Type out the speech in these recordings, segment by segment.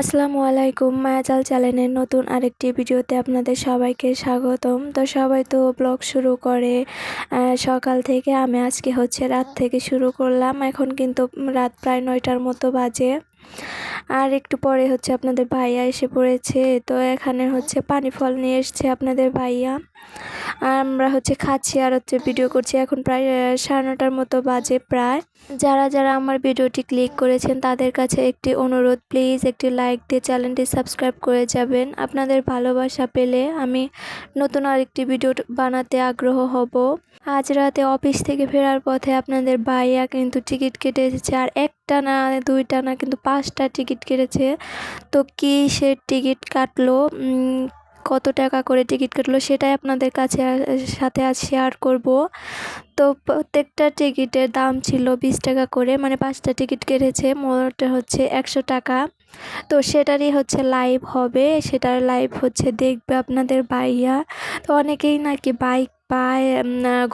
আসসালামু আলাইকুম, মায়াজাল চ্যানেলের নতুন আরেকটি ভিডিওতে আপনাদের সবাইকে স্বাগতম। তো সবাই তো ব্লগ শুরু করে সকাল থেকে, আমি আজকে হচ্ছে রাত থেকে শুরু করলাম। এখন কিন্তু রাত প্রায় নয়টার মতো বাজে। আর একটু পরে হচ্ছে আপনাদের ভাইয়া এসে পড়েছে। তো এখানে হচ্ছে পানি ফল নিয়ে এসছে আপনাদের ভাইয়া। আমরা হচ্ছে খাচ্ছি আর হচ্ছে ভিডিও করছি এখন প্রায় সাড়ে নটার মতো বাজে প্রায়। যারা যারা আমার ভিডিওটি ক্লিক করেছেন, তাদের কাছে একটি অনুরোধ প্লিজ একটি লাইক দিয়ে চ্যানেলটি সাবস্ক্রাইব করে যাবেন। আপনাদের ভালোবাসা পেলে আমি নতুন আরেকটি ভিডিও বানাতে আগ্রহ হব। আজ রাতে অফিস থেকে ফেরার পথে আপনাদের ভাইয়া কিন্তু টিকিট কেটে এসেছে, আর একটা না, দুইটা না, কিন্তু পাঁচটা টিকিট কেটেছে। তো কি সে টিকিট কাটলো? কত টাকা করে টিকিট কাটলো সেটাই আপনাদের কাছে সাথে আজ শেয়ার করব। তো প্রত্যেকটা টিকিটের দাম ছিল বিশ টাকা করে মানে পাঁচটা টিকিট কেটেছে, মোট হচ্ছে একশো টাকা। তো সেটারই হচ্ছে লাইভ হবে, সেটার লাইভ হচ্ছে দেখবে আপনাদের বাইয়া তো অনেকেই নাকি বাইক পায়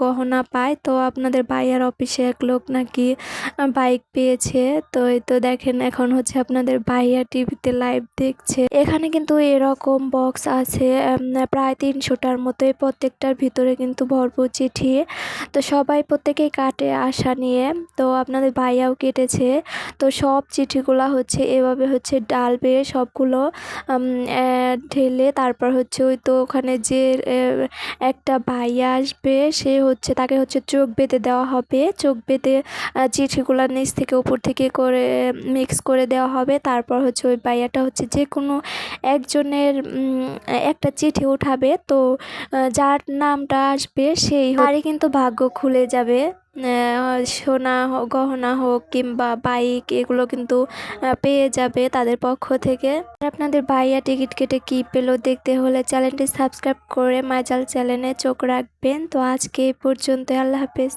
গহনা পায়। তো আপনাদের ভাইয়ার অফিসে এক লোক নাকি বাইক পেয়েছে। তো এই তো দেখেন এখন হচ্ছে আপনাদের ভাইয়া টিভিতে লাইভ দেখছে। এখানে কিন্তু এরকম বক্স আছে প্রায় তিনশোটার মতো। এই প্রত্যেকটার ভিতরে কিন্তু ভরপুর চিঠি। তো সবাই প্রত্যেকেই কাটে আশা নিয়ে। তো আপনাদের ভাইয়াও কেটেছে। তো সব চিঠিগুলো হচ্ছে এভাবে হচ্ছে ডাল বেয়ে সবগুলো ঢেলে। তারপর হচ্ছে ওই তো ওখানে যে একটা ভাইয়া আসবে, সে হচ্ছে, তাকে হচ্ছে চোখ বেঁধে দেওয়া হবে। চোখ বেঁধে চিঠিগুলার চিঠিগুলো নিচ থেকে উপর থেকে করে মিক্স করে দেওয়া হবে। তারপর হচ্ছে ওই বাইয়াটা হচ্ছে যে কোনো একজনের একটা চিঠি উঠাবে। তো যার নামটা আসবে, সেই হারে কিন্তু ভাগ্য খুলে যাবে। সোনা গহনা হোক কিংবা বাইক, এগুলো কিন্তু পেয়ে যাবে তাদের পক্ষ থেকে। আপনাদের বাইয়া টিকিট কেটে কি পেল দেখতে হলে চ্যানেলটি সাবস্ক্রাইব করে মাইজাল চ্যানেলে চোখ রাখবেন। তো আজকে এই পর্যন্ত আল্লাহ হাফেজ।